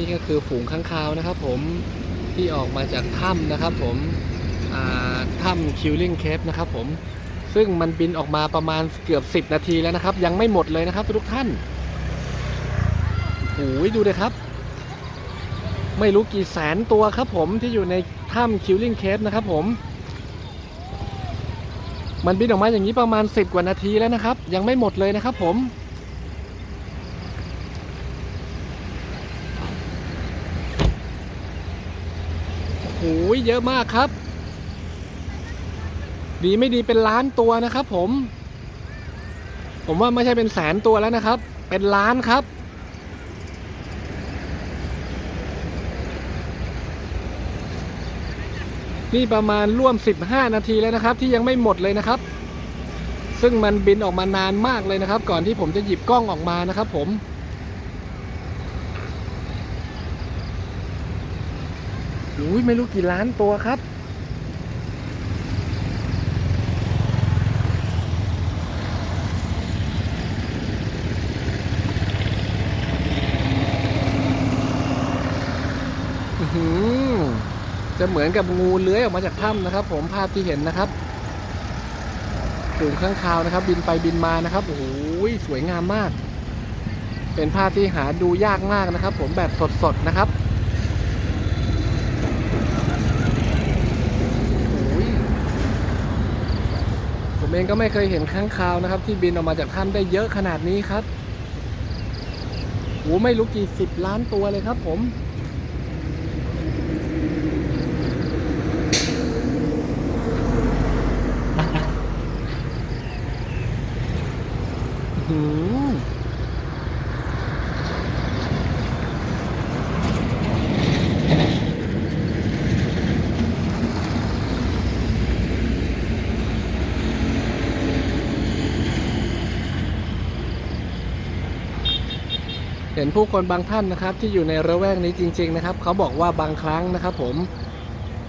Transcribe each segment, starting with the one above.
นี่ก็คือฝูงข้างคาวนะครับ ผมที่ออกมาจากถ้ำนะครับ ผมถ้ำคิวลิงเคฟนะครับ ผมซึ่งมันบินออกมาประมาณเกือบ 10 นาทีแล้วนะครับ ยังไม่หมดเลยนะครับ ทุกท่านโอ้ยดูเลยครับ ไม่รู้กี่แสนตัวครับ ผมที่อยู่ในถ้ำคิวลิงเคฟนะครับ ผม มันบินออกมาอย่างนี้ประมาณ 10 กว่านาทีแล้วนะครับ ยังไม่หมดเลยนะครับ ผม โอ้ยเยอะมากครับ ดีไม่ดีเป็นล้านตัวนะครับ ผม ผมว่าไม่ใช่เป็นแสนตัวแล้วนะครับ เป็นล้านครับ นี่ประมาณร่วม 15 นาทีแล้วนะครับ ที่ยังไม่หมดเลยนะครับ ซึ่งมันบินออกมานานมากเลยนะครับ ก่อนที่ผมจะหยิบกล้องออกมานะครับ ผม อุ้ยไม่รู้กี่ล้านตัวครับ จะเหมือนกับงูเลื้อยออกมาจากถ้ำนะครับ ผมภาพที่เห็นนะครับฝูงข้างคาวนะครับ บินไปบินมานะครับโอ้โหสวยงามมาก เป็นภาพที่หาดูยากมากนะครับ ผมแบบสดๆนะครับโอ้ย ผมเองก็ไม่เคยเห็นข้างคาวนะครับ ที่บินออกมาจากถ้ำได้เยอะขนาดนี้ครับโหไม่รู้กี่สิบล้านตัวเลยครับผม ห็นผู้คนบางท่านนะครับ ที่อยู่ในระแวกนี้จริง ๆ นะครับเขาบอกว่าบางครั้งนะครับ ผม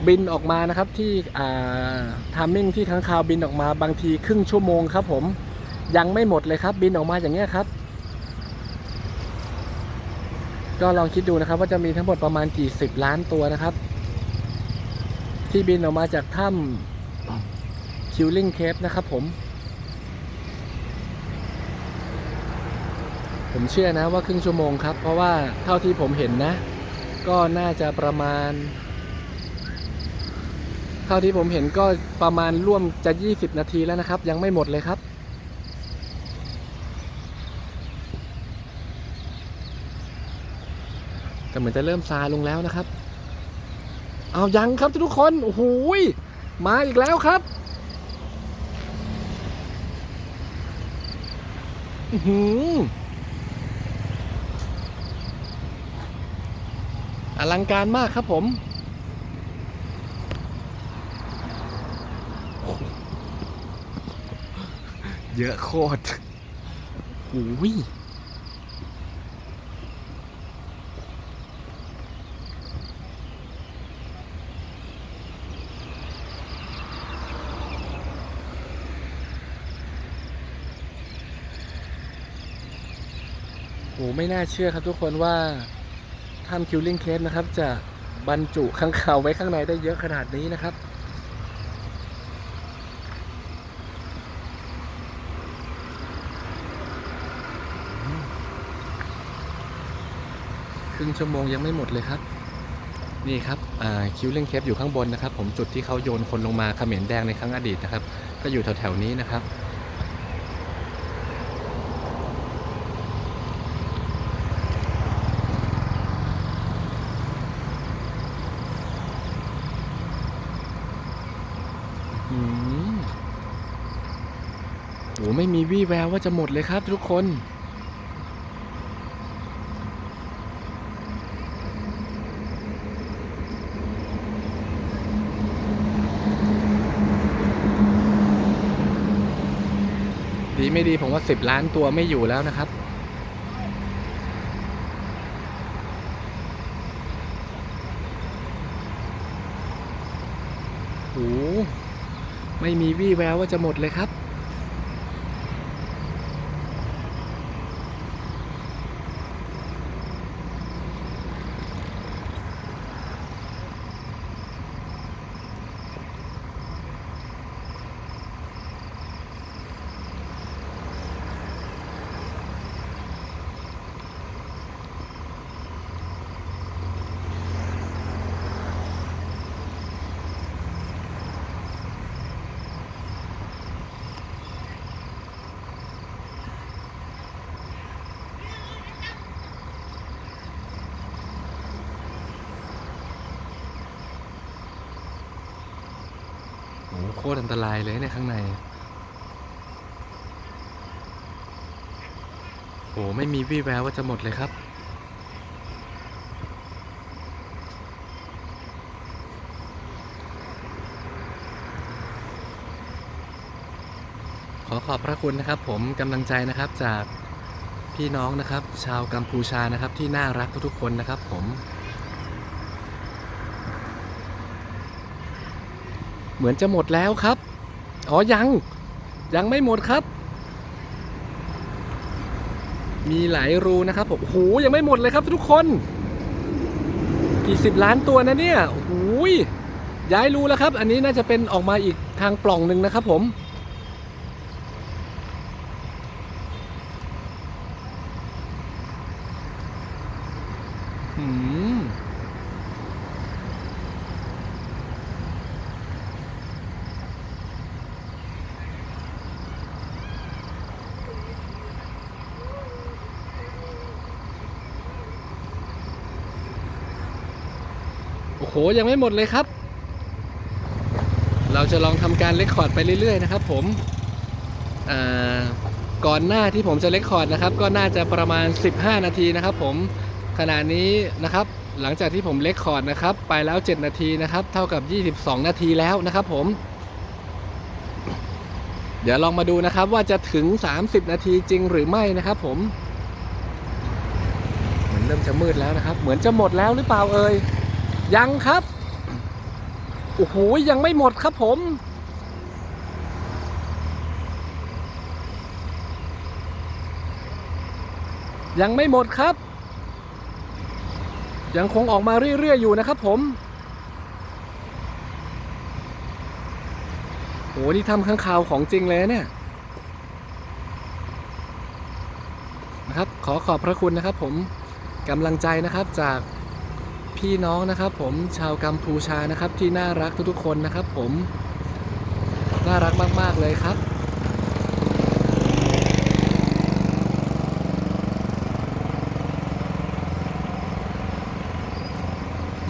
บินออกมานะครับที่ทามมิ่งที่ค้างคาวบินออกมาบางทีครึ่งชั่วโมงครับ ผมยังไม่หมดเลยครับ บินออกมาอย่างเงี้ยครับ ก็ลองคิดดูนะครับ ว่าจะมีทั้งหมดประมาณกี่สิบล้านตัวนะครับ ที่บินออกมาจากถ้ำคิวลิงเคฟนะครับ ผม ผมเชื่อนะว่าครึ่งชั่วโมงครับ เพราะว่าเท่าที่ผมเห็นนะ ก็น่าจะประมาณ เท่าที่ผมเห็นก็ประมาณร่วมจะ 20 นาทีแล้วนะครับ ยังไม่หมดเลยครับแต่เหมือนจะเริ่มซาลงแล้วนะครับ เอายังครับทุกคน โอ้โหยมาอีกแล้วครับอื้อหือ อลังการมากครับผม เยอะโคตรโอ้ยโอ้ไม่น่าเชื่อครับทุกคนว่า ถ้ำคิวลิงเคสนะครับ จะบรรจุข้างข่าวไว้ข้างในได้เยอะขนาดนี้นะครับครึ่งชั่วโมงยังไม่หมดเลยครับ นี่ครับคิวลิงเคฟอยู่ข้างบนนะครับ ผมจุดที่เขาโยนคนลงมาเขมรแดงในครั้งอดีตนะครับ ก็อยู่แถวๆนี้นะครับ อืมโหไม่มี วี่แววว่าจะหมดเลยครับทุกคน ดีไม่ดีผมว่าสิบล้านตัวไม่อยู่แล้วนะครับโหไม่มีวี่แววว่าจะหมดเลยครับ โคตรอันตรายเลยเนี่ยข้างในโหไม่มีวี่แววว่าจะหมดเลยครับ ขอขอบพระคุณนะครับ ผมกำลังใจนะครับจากพี่น้องนะครับ ชาวกัมพูชานะครับที่น่ารักทุกๆคนนะครับผม เหมือนจะหมดแล้วครับ อ๋อยัง ยังไม่หมดครับ มีหลายรูนะครับผมโอ้โหยังไม่หมดเลยครับทุกคน กี่สิบล้านตัวนะเนี่ยโอ้โหยย้ายรูแล้วครับ อันนี้น่าจะเป็นออกมาอีกทางปล่องหนึ่งนะครับผมอืม โหยังไม่หมดเลยครับ เราจะลองทำการเลคคอร์ดไปเรื่อยๆนะครับผมก่อนหน้าที่ผมจะเลคคอร์ดนะครับ ก็น่าจะประมาณ 15 นาทีนะครับ ผมขณะนี้นะครับ หลังจากที่ผมเลคคอร์ดนะครับ ไปแล้ว 7 นาทีนะครับ เท่ากับ 22 นาทีแล้วนะครับ ผม เดี๋ยวลองมาดูนะครับว่าจะถึง 30 นาทีจริงหรือไม่นะครับ ผม เหมือนเริ่มจะมืดแล้วนะครับ เหมือนจะหมดแล้วหรือเปล่าเอ่ย ยังครับ โอ้โห ยังไม่หมดครับผม ยังไม่หมดครับ ยังคงออกมาเรื่อย ๆ อยู่นะครับผมโหนี่ทำข้างข่าวของจริงเลยเนี่ยนะครับ ขอขอบพระคุณนะครับผมกำลังใจนะครับจาก พี่น้องนะครับผมชาวกัมพูชานะครับที่น่ารักทุกๆคนนะครับผมน่ารักมากๆเลยครับ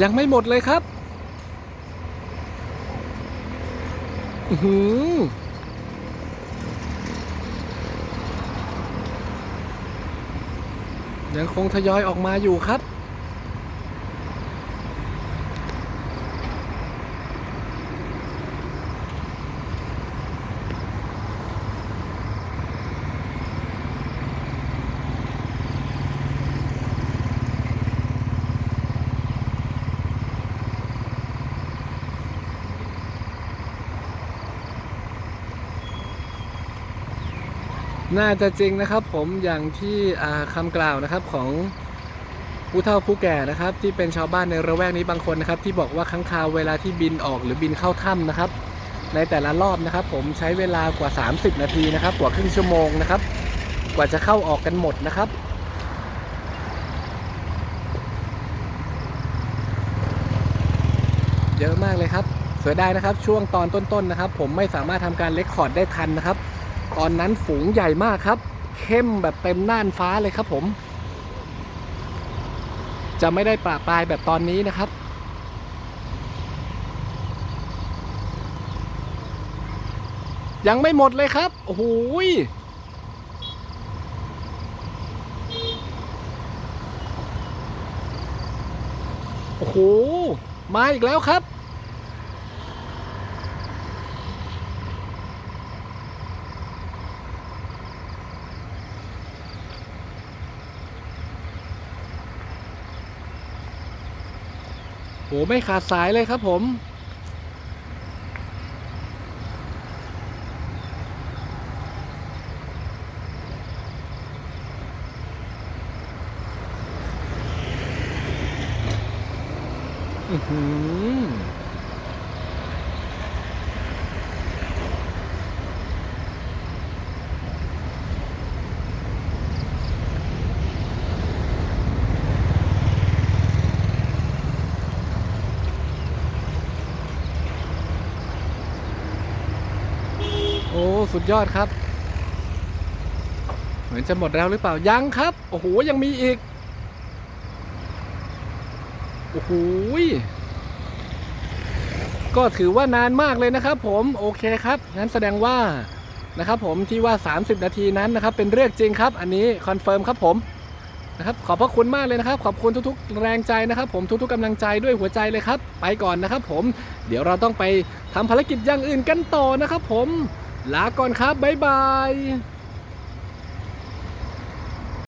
ยังไม่หมดเลยครับหือยังคงทยอยออกมาอยู่ครับ น่าจะจริงนะครับผมอย่างที่อ่าคำกล่าวนะครับของผู้เฒ่าผู้แก่นะครับที่เป็นชาวบ้านในระแวกนี้บางคนนะครับ ที่บอกว่าค้างคาวเวลาที่บินออกหรือบินเข้าถ้ำนะครับ ในแต่ละรอบนะครับ ผมใช้เวลากว่า 30 นาทีนะครับกว่าครึ่งชั่วโมงนะครับ กว่าจะเข้าออกกันหมดนะครับเยอะมากเลยครับเสียดายนะครับช่วงตอนต้นๆนะครับ ผมไม่สามารถทำการเลคคอร์ดได้ทันนะครับ ตอนนั้นฝูงใหญ่มากครับ เข้มแบบเต็มน่านฟ้าเลยครับผม จะไม่ได้ปราปรายแบบตอนนี้นะครับยังไม่หมดเลยครับ โอ้โหโอ้โห มาอีกแล้วครับ หไม่ขาดสายเลยครับผม อือหือโอ้ สุดยอดครับ เหมือนจะหมดแล้วหรือเปล่า ยังครับ โอ้โห ยังมีอีก โอ้โหก็ถือว่านานมากเลยนะครับ ผมโอเคครับงั้นแสดงว่านะครับ ผมที่ว่า 30 นาทีนั้นนะครับ เป็นเรื่องจริงครับ อันนี้คอนเฟิร์มครับผมนะครับ ขอบพระคุณมากเลยนะครับ ขอบคุณทุกๆ แรงใจนะครับ ผมทุกๆกำลังใจด้วยหัวใจเลยครับ ไปก่อนนะครับ ผมเดี๋ยวเราต้องไปทำภารกิจอย่างอื่นกันต่อนะครับ ผม ลาก่อนครับ บ๊ายบาย